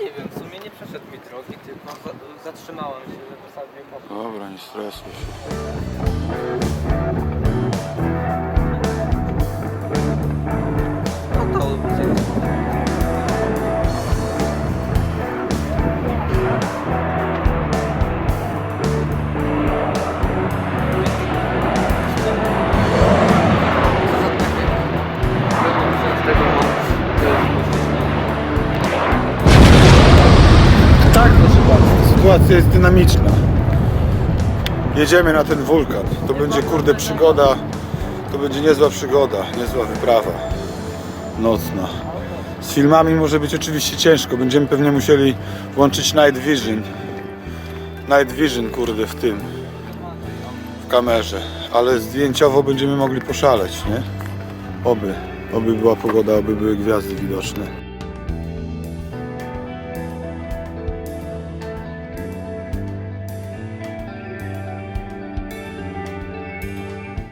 Nie wiem, w sumie nie przeszedł mi drogi, tylko za- zatrzymałem się, żeby sobie. Dobra, nie stresuj się. Sytuacja jest dynamiczna. Jedziemy na ten wulkan. To będzie kurde przygoda. To będzie niezła przygoda, niezła wyprawa nocna. Z filmami może być oczywiście ciężko. Będziemy pewnie musieli włączyć Night Vision. Night Vision kurde w tym. W kamerze. Ale zdjęciowo będziemy mogli poszaleć, nie? Oby. Oby była pogoda, oby były gwiazdy widoczne.